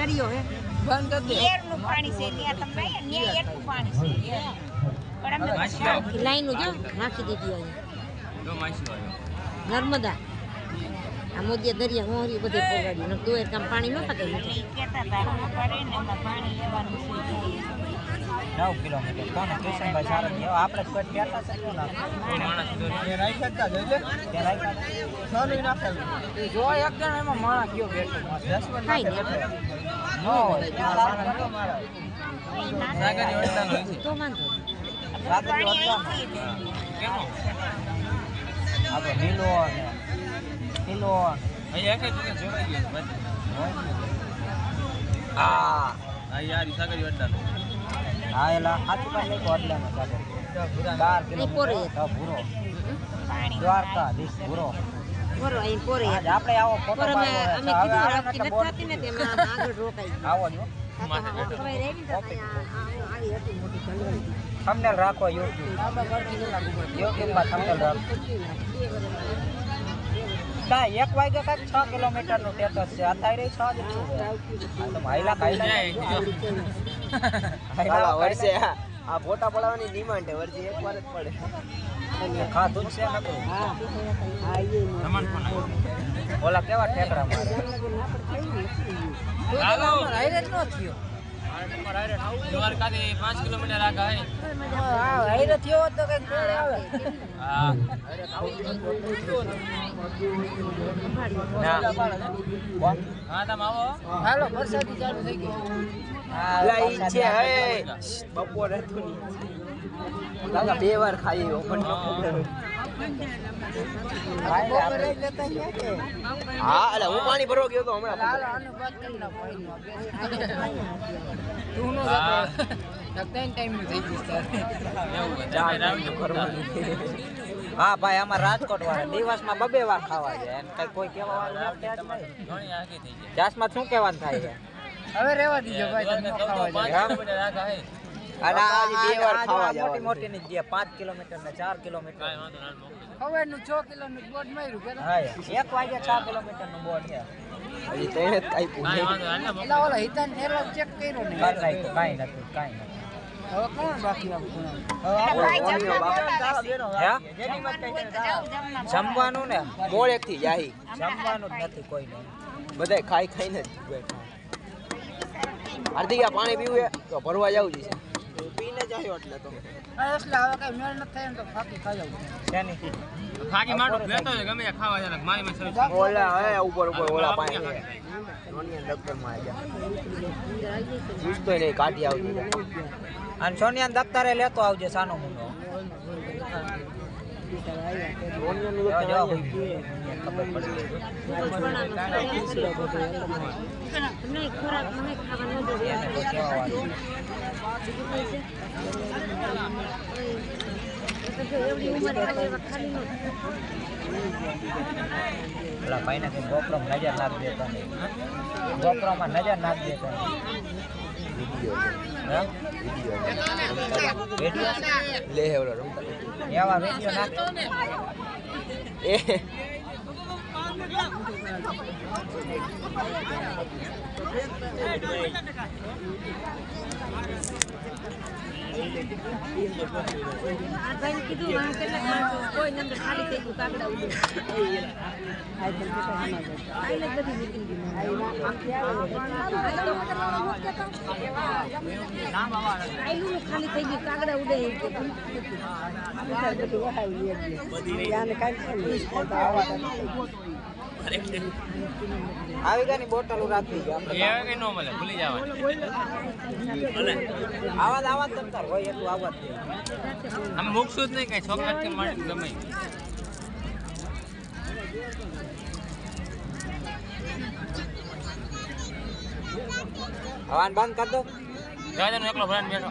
દરિયો હે. બંધ કરી દે. નું પાણી છે ત્યાં તમે ન્યા એટલું પાણી છે. પણ અમે. લાઈનો જો નાખી દીધી અહીંયા. જો માછલો આવ્યો. નર્મદા. આ મોદીએ દરિયા મોહરી બધે પોગાડ્યું નકર દુએ કામ પાણી નહોતા કઈ ઈ કહેતા હતા ને પાણી લેવાનું છે. નવ કિલોમીટર કોને કિશનભાઈ સારંગી હવે આપણે કટ કોઈ છે રાખ્યા હતા. જો એક જણ એમાં માણસ ગયો બેઠો જસવંત કાંઈ માટે નહીં. બેઠો ન હોય ત્યાં સારંગી ગયો મારા. સાગરની વડતાલ હોય છે. તો વાંધો નહીં. સાગરી પાણી વડતાલ. અહીંથી કેમો? આ તો લીલો લીલો અહીંયા એક જ જોડાઈ ગયું આ આ યાર ઈ સાગરી વડતાલ. હા એલા હાથી પાસે બાર કિલોમીટર ભૂરો. દ્વારકા દીશ ભૂરો. બરો આપણે આવો ફોટો આવે રાખી જો. થંબનેલ યોગ્ય થંબનેલ રાખો. ના એક વાગે કાંઈક છ કિલોમીટરનું સ્ટેટસ છે. અત્યારે છ જ છું. આ તો હાઈલા હાઈલા વર્ષે આ ફોટા પડાવવાની ડિમાન્ડ છે. વર્ષે એક વાર જ પડે. ખાધું જ છે નકરું. ઓલા કેવા ઠેકડા મારે? હાલો. હાઈરે ન થયો. દ્વારકાથી પાંચ તો જોડે આવે હા. હા, બપોર બે વાર ખાઈ પણ. હા એટલે પાણી ભરવા ગયો તો હમણાં ભાઈ અમાર રાજકોટ વાળા દિવસમાં બબે વાર ખાવા જાય એને કઈ કોઈ કેવા વાળું જાય. જાસમાં શું કહેવાનું થાય છે? હવે રેવા દીજો દ્વારકા અને આ બે વાર ખાવા મોટી મોટી ની દે પાંચ કિલોમીટર ને ચાર કિલોમીટર. કાંઈ વાંધો ના, હવે નું છ કિલો બોર્ડ માર્યું કે હા એક વાગે કિલોમીટરનું બોર્ડ છે. કાંઈ એલા ઓલા હિતાન ચેક કર્યો ને. કાઈ કાઈ નથી કાઈ નથી. હવે કોણ બાકી જમવાનું થી જાહી જમવાનું જ નથી કોઈ બધાય ખાઈ ખાઈને જ બેઠા. હાર્દિક પાણી પીવું હે? તો ભરવા જવું છે. જાયો એટલે તો. એટલે હવે કઈ મેળ નથી થાય તો ફાકી ખાઈ જાવ શેની? ફાકી માટું લેતો હોય ગમે ખાવા જાય મારી માં સર્વિસ ઓલા હે ઉપર ઉપર ઓલા પાણી ફાકી હે. થાય. નોનિયા દફતરમાં આવી જા. પૂછતો નહીં કાઢી આવતી અને સોનિયા દફતરે લેતો આવજે સાનો મુનો ખોરાક મને ખાવા ન દે એને તો કેવા વાળું. તો જો એવડી ઉંમરે આવે એવા ખાલી ન પેલા ભાઈને ખાલી થઈ ગયું કાગડા ઉડે બધી આવી ગયા ની બોટલ રાખી ગયા એ કઈ ન મળે ભૂલી જવાનું. આવાજ આવાજ તમતાર હોય એટલું આવાજ અમે મૂકશું જ નહીં કઈ છોકરા થી માંડી ગમે. હવાન બંધ કર દો. જવા દે એકલો ભરાઈને બેઠો.